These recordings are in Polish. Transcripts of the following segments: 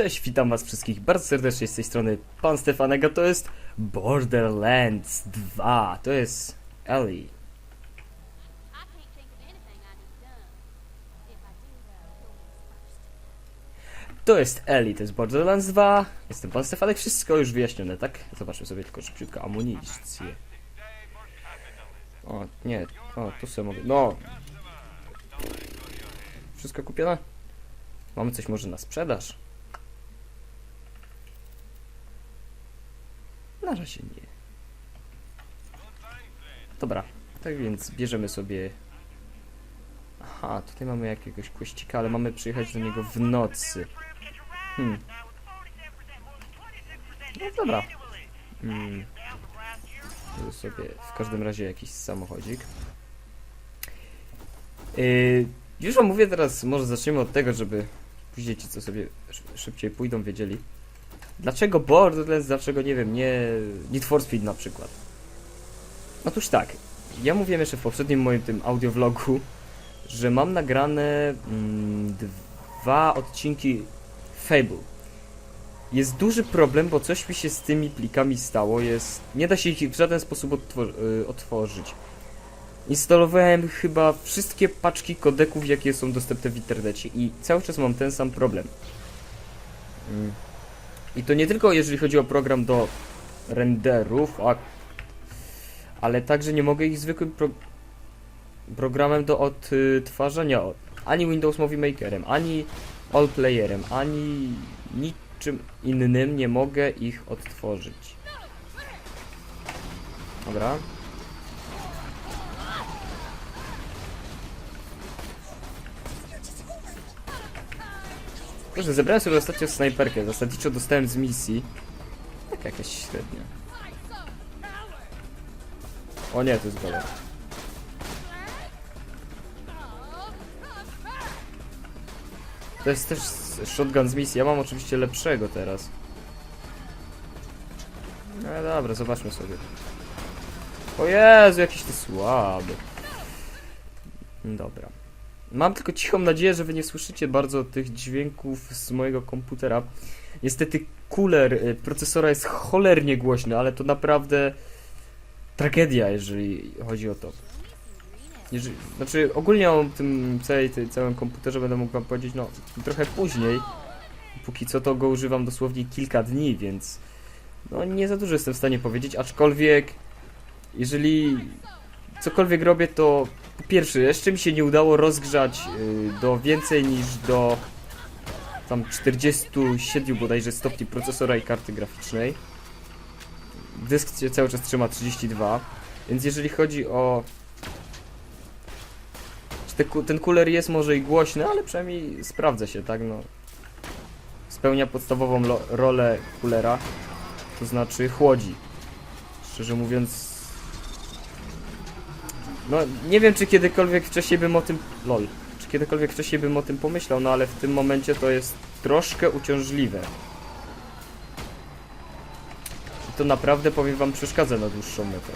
Cześć, witam was wszystkich bardzo serdecznie z tej strony Pan Stefanego, to jest Borderlands 2, to jest Ellie. To jest Ellie, to jest Borderlands 2, jestem Pan Stefanek, wszystko już wyjaśnione, tak? Zobaczmy sobie tylko szybciutko amunicję. O, nie, o, tu sobie mogę, no. Wszystko kupione? Mamy coś może na sprzedaż? Na razie nie. Dobra, tak więc bierzemy sobie... Aha, tutaj mamy jakiegoś kościka, ale mamy przyjechać do niego w nocy. Hmm. No dobra. Hmm. Tu sobie w każdym razie jakiś samochodzik. Yy, już wam mówię teraz, może zaczniemy od tego, żeby później ci co sobie sz- szybciej pójdą wiedzieli. Dlaczego Borderlands, dlaczego nie wiem, nie Need for Speed na przykład. Otóż tak, ja mówiłem jeszcze w poprzednim moim tym audiovlogu, że mam nagrane mm, dwa odcinki Fable. Jest duży problem, bo coś mi się z tymi plikami stało, jest... Nie da się ich w żaden sposób y, otworzyć. Instalowałem chyba wszystkie paczki kodeków, jakie są dostępne w internecie i cały czas mam ten sam problem. Mm. I to nie tylko jeżeli chodzi o program do renderów, a... ale także nie mogę ich zwykłym pro... programem do odtwarzania ani Windows Movie Makerem, ani All Playerem, ani niczym innym nie mogę ich odtworzyć. Dobra. Proszę, zebrałem sobie ostatnio snajperkę. Zasadniczo dostałem z misji. Tak jakaś średnia. O nie, to jest golem. To jest też shotgun z misji. Ja mam oczywiście lepszego teraz. No dobra, zobaczmy sobie. O Jezu, jakiś ty słaby. Dobra. Mam tylko cichą nadzieję, że wy nie słyszycie bardzo tych dźwięków z mojego komputera. Niestety cooler y, procesora jest cholernie głośny, ale to naprawdę tragedia, jeżeli chodzi o to. Jeżeli, znaczy ogólnie o tym całej, tej, całym komputerze będę mógł wam powiedzieć no trochę później. Póki co to go używam dosłownie kilka dni, więc no nie za dużo jestem w stanie powiedzieć, aczkolwiek jeżeli cokolwiek robię to po pierwsze jeszcze mi się nie udało rozgrzać y, do więcej niż do tam 47 bodajże stopni procesora i karty graficznej. Dysk się cały czas trzyma 32, więc jeżeli chodzi o te, ten cooler jest może i głośny, ale przynajmniej sprawdza się, tak no. Spełnia podstawową rolę coolera, to znaczy chłodzi. Szczerze mówiąc, no nie wiem czy kiedykolwiek wcześniej bym o tym, lol, czy kiedykolwiek wcześniej bym o tym pomyślał, no ale w tym momencie to jest troszkę uciążliwe. I to naprawdę powiem wam przeszkadza na dłuższą metę.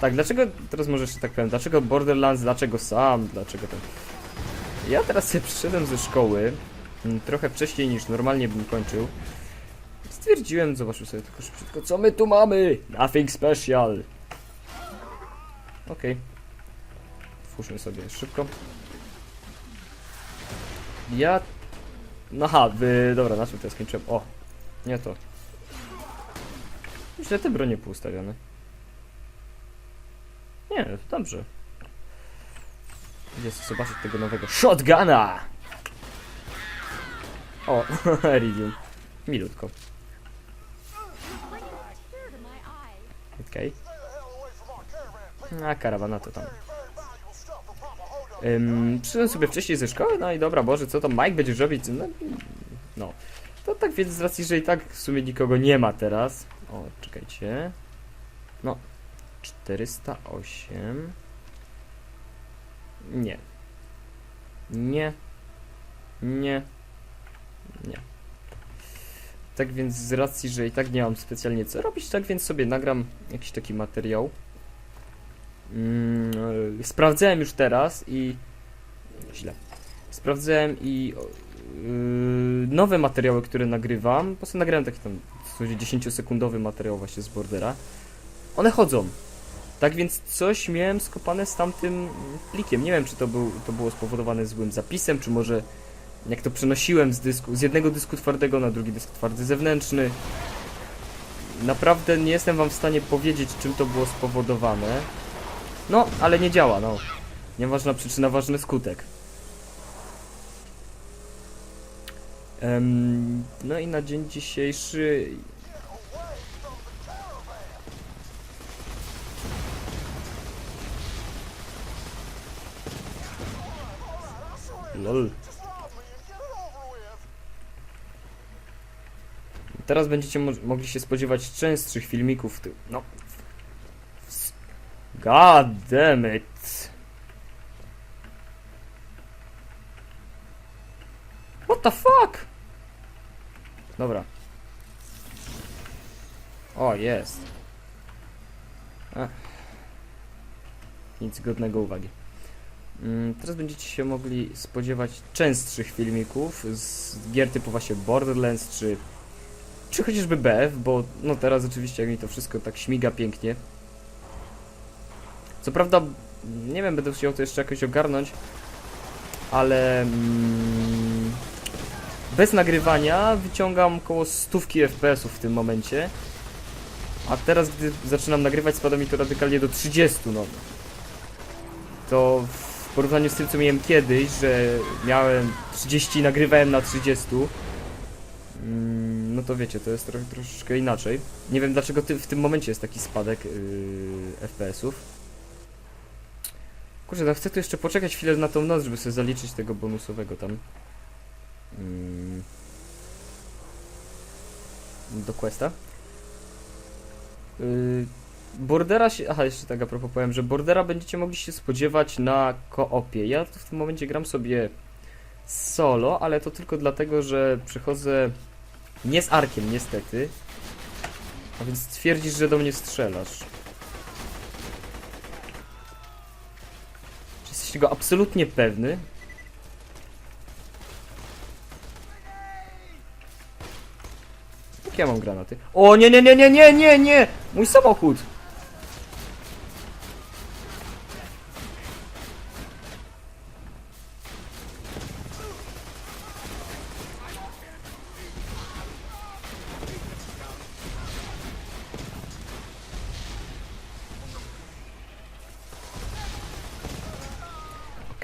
Tak, dlaczego, teraz może jeszcze tak powiem, dlaczego Borderlands, dlaczego sam, dlaczego ten... Ja teraz sobie przyszedłem ze szkoły, mm, trochę wcześniej niż normalnie bym kończył. Stwierdziłem, zobaczmy sobie tylko szybciutko, co my tu mamy? Nothing special. Okej. Twórzmy sobie szybko. Ja... No Aha, wy... dobra, na czym to skończyłem? O, nie to. Źle te bronie poustawione. Nie, dobrze. Idę zobaczyć tego nowego shotguna! O, Iridium. Milutko. Tear to my Okej. A karawana to tam. Ym, przyszedłem sobie wcześniej ze szkoły, no i dobra, Boże, co to Mike będziesz robić? No, no. To tak więc z racji, że i tak w sumie nikogo nie ma teraz. O, czekajcie. No. 408. Nie. Nie. Nie. Nie. Tak więc z racji, że i tak nie mam specjalnie co robić, tak więc sobie nagram jakiś taki materiał. Mm, e, sprawdzałem już teraz i źle. sprawdzałem i yy, nowe materiały, które nagrywam, po prostu nagrałem taki tam w zasadzie 10-sekundowy materiał właśnie z Bordera, one chodzą. Tak więc coś miałem skopane z tamtym plikiem. Nie wiem, czy to, był, to było spowodowane złym zapisem, czy może jak to przenosiłem z dysku, z jednego dysku twardego na drugi dysk twardy zewnętrzny. Naprawdę nie jestem wam w stanie powiedzieć, czym to było spowodowane. No, ale nie działa, no. Nieważna przyczyna, ważny skutek. Em, no i na dzień dzisiejszy... Lol. Teraz będziecie mo mogli się spodziewać częstszych filmików. No. God damn it. What the fuck? Dobra. O, jest. Nic godnego uwagi. Mm, Teraz będziecie się mogli spodziewać częstszych filmików z gier typu właśnie Borderlands czy czy chociażby BF, bo no teraz oczywiście jak mi to wszystko tak śmiga pięknie. Co prawda, nie wiem, będę chciał to jeszcze jakoś ogarnąć, ale mm, bez nagrywania wyciągam około stówki FPS-ów w tym momencie. A teraz, gdy zaczynam nagrywać, spada mi to radykalnie do 30, no. To w porównaniu z tym, co miałem kiedyś, że miałem 30 i nagrywałem na 30, mm, no to wiecie, to jest trochę, troszeczkę inaczej. Nie wiem, dlaczego ty, w tym momencie jest taki spadek yy, FPS-ów. Kurczę, no chcę tu jeszcze poczekać chwilę na tą noc, żeby sobie zaliczyć tego bonusowego tam. Mm. Do questa. Yy, Bordera się... Aha, jeszcze tak a propos powiem, że Bordera będziecie mogli się spodziewać na koopie. Ja w tym momencie gram sobie solo, ale to tylko dlatego, że przechodzę nie z arkiem niestety. A więc twierdzisz, że do mnie strzelasz. Czy jesteś tego absolutnie pewny? Jak ja mam granaty? O nie, nie, nie, nie, nie, nie, nie! Mój samochód!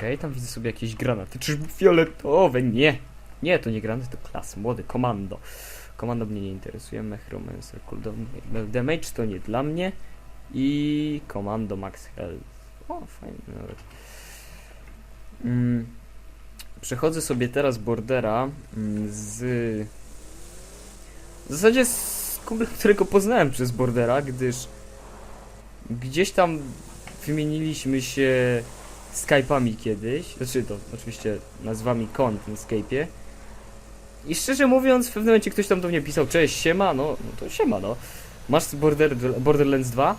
Okej, tam widzę sobie jakieś granaty. Czyżby fioletowe? Nie! Nie, to nie granaty, to klas. Młody, komando. Komando mnie nie interesuje. Mech Romancer, cooldown, damage to nie dla mnie. I komando max health. O, fajnie nawet. Mm, przechodzę sobie teraz bordera mm, z... W zasadzie z kumplem, którego poznałem przez bordera, gdyż gdzieś tam wymieniliśmy się Skype'ami kiedyś, znaczy to oczywiście nazwami kon w tym Skype'ie. I szczerze mówiąc, w pewnym momencie ktoś tam do mnie pisał, cześć, siema, no, no to siema, no. Masz Border, Borderlands 2?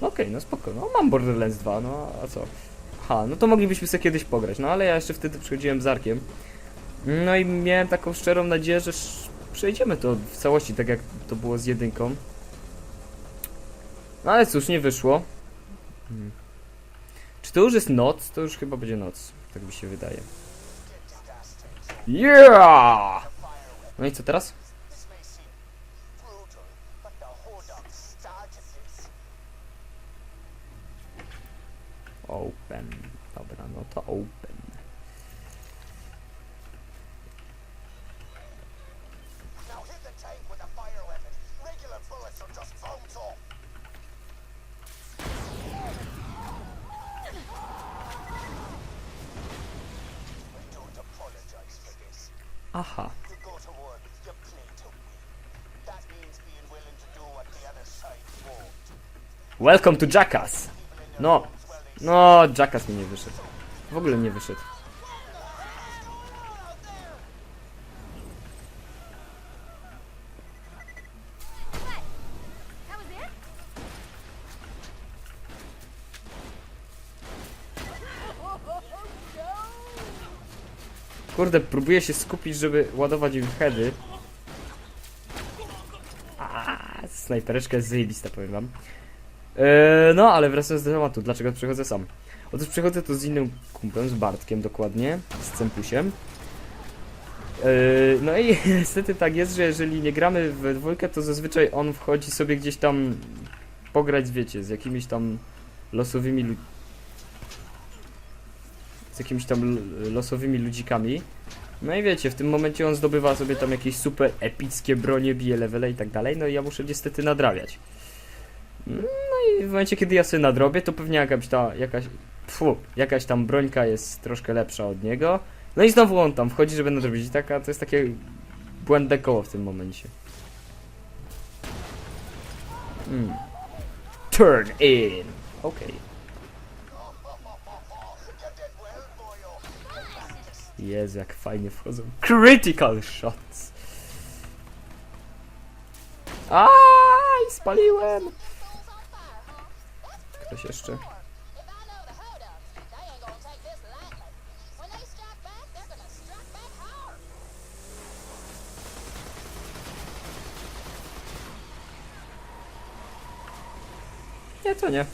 No okej, no spoko, no mam Borderlands 2, no a co? Ha, no to moglibyśmy sobie kiedyś pograć, no ale ja jeszcze wtedy przychodziłem z Arkiem. No i miałem taką szczerą nadzieję, że przejdziemy to w całości, tak jak to było z jedynką. No ale cóż, nie wyszło. Hmm. Czy to już jest noc? To już chyba będzie noc. Tak mi się wydaje. Yeah! No i co teraz? Open. Dobra, no to open. Welcome to Jackass! No. No, Jackass mi nie wyszedł. W ogóle nie wyszedł. Kurde, próbuję się skupić, żeby ładować im heady. Aaaa, snajpereczka jest zajebista, powiem wam. Eee, no, ale wracając do tematu, dlaczego przychodzę sam? Otóż przychodzę tu z innym kumplem, z Bartkiem dokładnie, z Cempusiem. Eee, no i niestety tak jest, że jeżeli nie gramy we dwójkę, to zazwyczaj on wchodzi sobie gdzieś tam pograć, wiecie, z jakimiś tam losowymi lu- z jakimiś tam losowymi ludzikami. No i wiecie, w tym momencie on zdobywa sobie tam jakieś super epickie bronie, bije levele i tak dalej, no i ja muszę niestety nadrabiać. W momencie, kiedy ja sobie nadrobię, to pewnie jakaś ta, jakaś, pfu, jakaś tam brońka jest troszkę lepsza od niego. No i znowu on tam wchodzi, żeby nadrobić. I taka, to jest takie błędne koło w tym momencie. Hmm. Turn in. Okej. Boyo. Jezu, jak fajnie wchodzą. Critical shots. Aj, spaliłem. Jeszcze? Nie, to nie.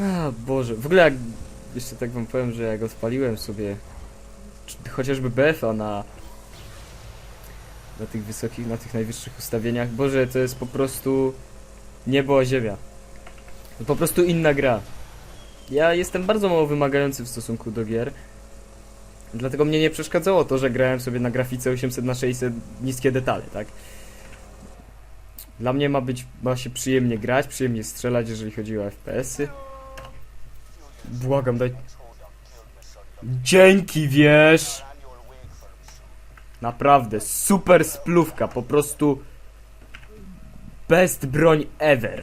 A, Boże. W ogóle jak... Jeszcze tak wam powiem, że ja go spaliłem sobie chociażby BF-a na na tych wysokich, na tych najwyższych ustawieniach. Boże, to jest po prostu niebo ziemia. Po prostu inna gra. Ja jestem bardzo mało wymagający w stosunku do gier. Dlatego mnie nie przeszkadzało to, że grałem sobie na grafice 800 na 600 niskie detale, tak? Dla mnie ma być, ma się przyjemnie grać, przyjemnie strzelać, jeżeli chodzi o FPS-y. Błagam, daj. Dzięki, wiesz! Naprawdę, super splówka, po prostu best broń ever.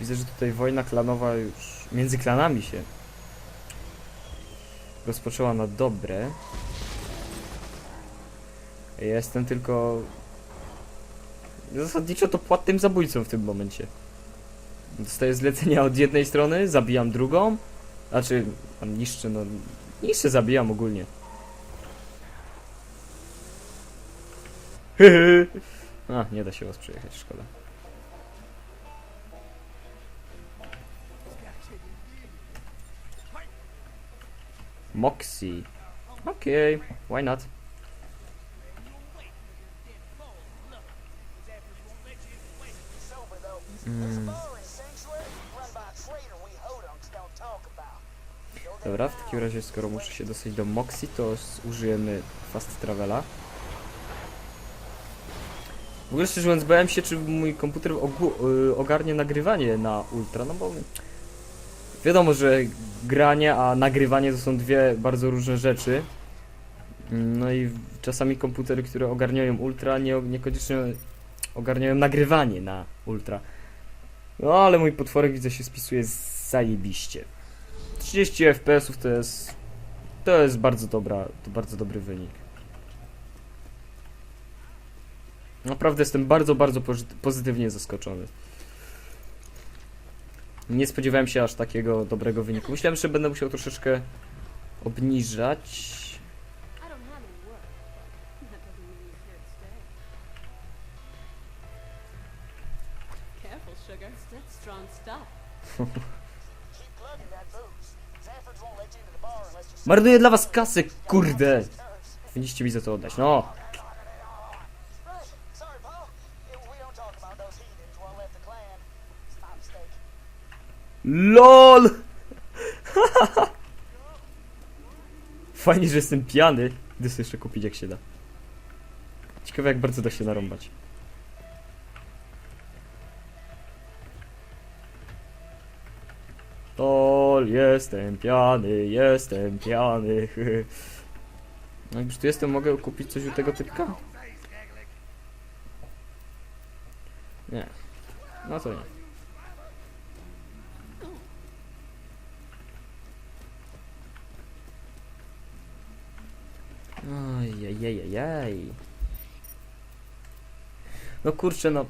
Widzę, że tutaj wojna klanowa już między klanami się rozpoczęła na dobre. Jestem tylko zasadniczo to płatnym zabójcą w tym momencie. Dostaję zlecenia od jednej strony, zabijam drugą, znaczy tam niszczę, no niszczę, zabijam ogólnie. A, nie da się was przejechać, szkoda. Moxie. Okay, why not? Mm, dobra, w takim razie skoro muszę się dostać do Moxie, to użyjemy Fast Travela. W ogóle szczerze mówiąc, bałem się, czy mój komputer y, ogarnie nagrywanie na ultra, no bo wiadomo, że granie, a nagrywanie to są dwie bardzo różne rzeczy. No i czasami komputery, które ogarniają ultra, nie, niekoniecznie ogarniają nagrywanie na ultra. No ale mój potworek widzę się spisuje zajebiście. 30 FPS-ów to jest. To jest bardzo dobra, to bardzo dobry wynik. Naprawdę jestem bardzo, bardzo pozytywnie zaskoczony. Nie spodziewałem się aż takiego dobrego wyniku. Myślałem, że będę musiał troszeczkę obniżać. Marnuję dla was kasę, kurde! Powinniście mi za to oddać. No. LOL! Fajnie, że jestem pijany. Idę sobie jeszcze kupić jak się da. Ciekawe jak bardzo da się narąbać. Jestem pijany, jestem pijany. No już tu jestem, mogę kupić coś u tego typka? Nie. No to nie. Ojejejejej. No kurczę, no.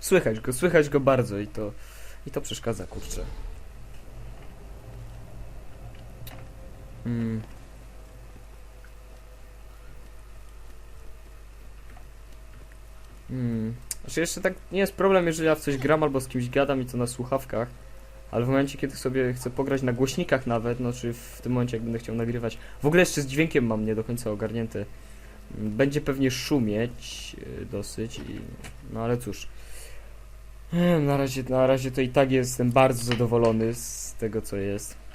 Słychać go, słychać go bardzo i to. I to przeszkadza, kurczę. Hmm. Hmm. Znaczy jeszcze tak nie jest problem, jeżeli ja w coś gram albo z kimś gadam i to na słuchawkach. Ale w momencie, kiedy sobie chcę pograć na głośnikach nawet, no czy w tym momencie, jak będę chciał nagrywać. W ogóle jeszcze z dźwiękiem mam nie do końca ogarnięte. Będzie pewnie szumieć yy, dosyć, i, no ale cóż. Na razie, na razie to i tak jestem bardzo zadowolony z tego, co jest.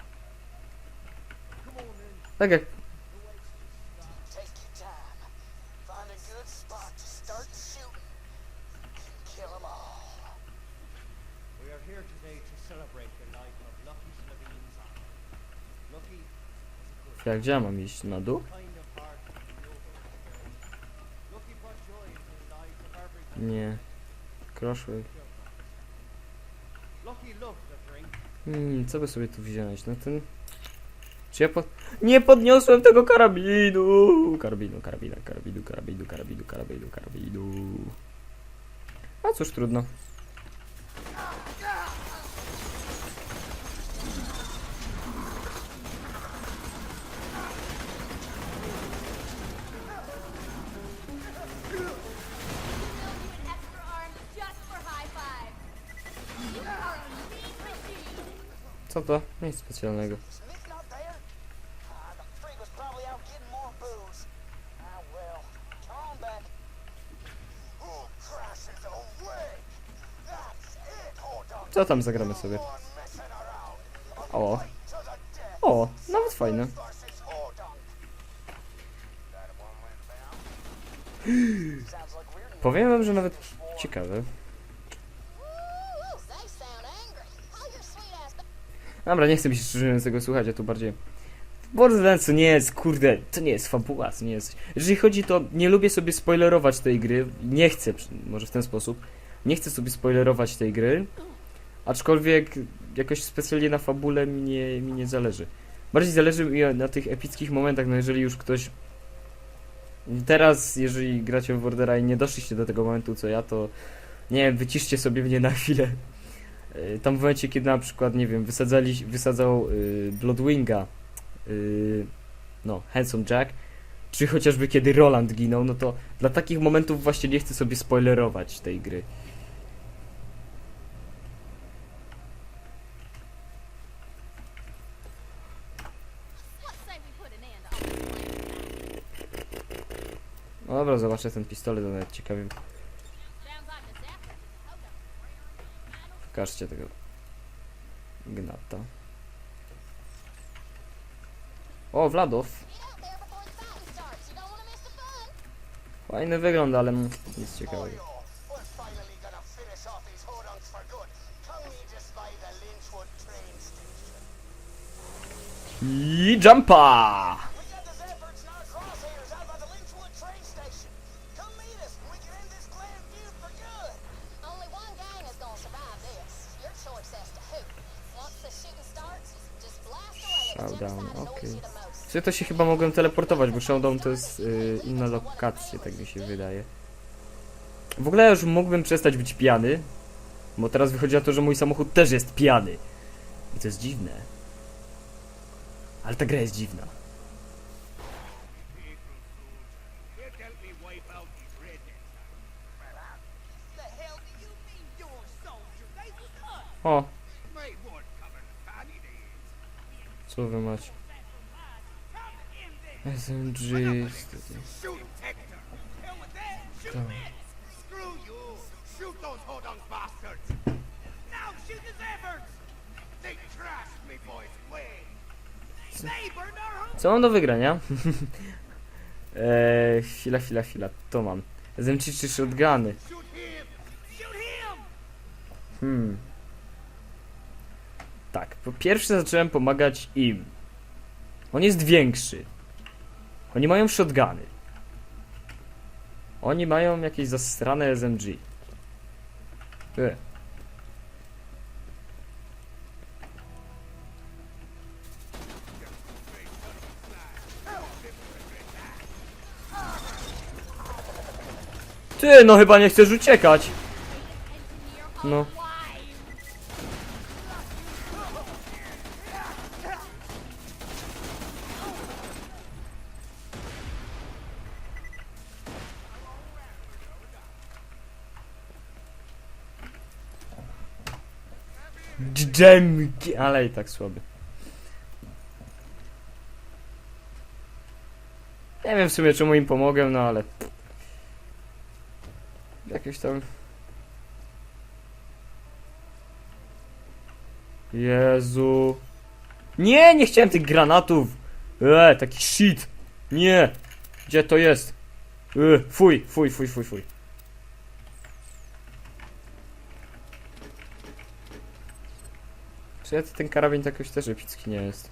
Tak jak jak gdzie ja mam iść na dół? Nie. Kroszły. Hmm, co by sobie tu wziąć? No ten... Czy ja po... Nie podniosłem tego karabinu! Karabinu, karabina, karabinu, karabinu, karabinu, karabinu, karabinu. A cóż, trudno. Co to? Nic specjalnego. Co tam zagramy sobie? O. O, nawet fajne. Powiem wam, że nawet ciekawe. Dobra, nie chcę się szczerze tego słuchać, a tu bardziej... Borderlands to nie jest, kurde, to nie jest fabuła, to nie jest... Jeżeli chodzi to, nie lubię sobie spoilerować tej gry, nie chcę, może w ten sposób, nie chcę sobie spoilerować tej gry, aczkolwiek jakoś specjalnie na fabule mi nie, mi nie zależy. Bardziej zależy mi na tych epickich momentach, no jeżeli już ktoś... Teraz, jeżeli gracie w Bordera i nie doszliście do tego momentu co ja, to nie wiem, wyciszcie sobie mnie na chwilę. Y, Tam w momencie, kiedy na przykład, nie wiem, wysadzali, wysadzał y, Bloodwinga, y, no, Handsome Jack, czy chociażby kiedy Roland ginął, no to dla takich momentów właśnie nie chcę sobie spoilerować tej gry. Dobra, zobaczę ten pistolet, to nawet up. Pokażcie tego gnata. O, Wladow. Get out there before the fighting starts. Showdown, okej. most. Czy to się chyba mogłem teleportować, bo Showdown to jest y, inna lokacja, tak mi się wydaje. W ogóle ja już mógłbym przestać być pijany, bo teraz wychodzi na to, że mój samochód też jest pijany. I to jest dziwne. Ale ta gra jest dziwna. The co wy macie? SMG... Home. Co mam do wygrania? eee, chwila, chwila, chwila, to mam. SMG czy shotguny? Hmm. Tak, po pierwsze zacząłem pomagać im. On jest większy. Oni mają shotguny. Oni mają jakieś zastrane SMG. E. Ty, no chyba nie chcesz uciekać. No. Dżemki, ale i tak słaby. Nie wiem w sumie czemu im pomogę, no ale... Jakieś tam... Jezu... Nie, nie chciałem tych granatów! Eee, taki shit! Nie! Gdzie to jest? Eee, fuj, fuj, fuj, fuj, fuj. Ja ten karabin jakoś też epicki nie jest?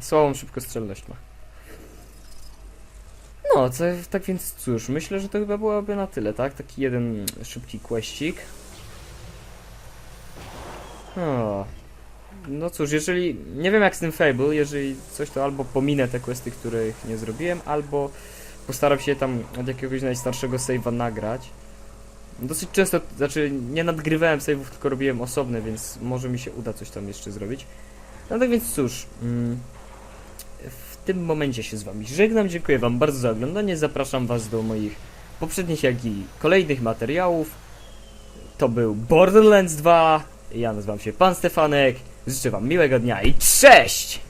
Słabą szybkostrzelność ma. No, co, tak więc cóż, myślę, że to chyba byłoby na tyle, tak? Taki jeden szybki questik. O. No cóż, jeżeli... Nie wiem jak z tym Fable, jeżeli coś to albo pominę te questy, których nie zrobiłem, albo postaram się tam od jakiegoś najstarszego save'a nagrać. Dosyć często, znaczy nie nadgrywałem save'ów, tylko robiłem osobne, więc może mi się uda coś tam jeszcze zrobić. No tak więc cóż, mm, w tym momencie się z wami żegnam, dziękuję wam bardzo za oglądanie, zapraszam was do moich poprzednich, jak i kolejnych materiałów. To był Borderlands 2, ja nazywam się Pan Stefanek, życzę wam miłego dnia i cześć!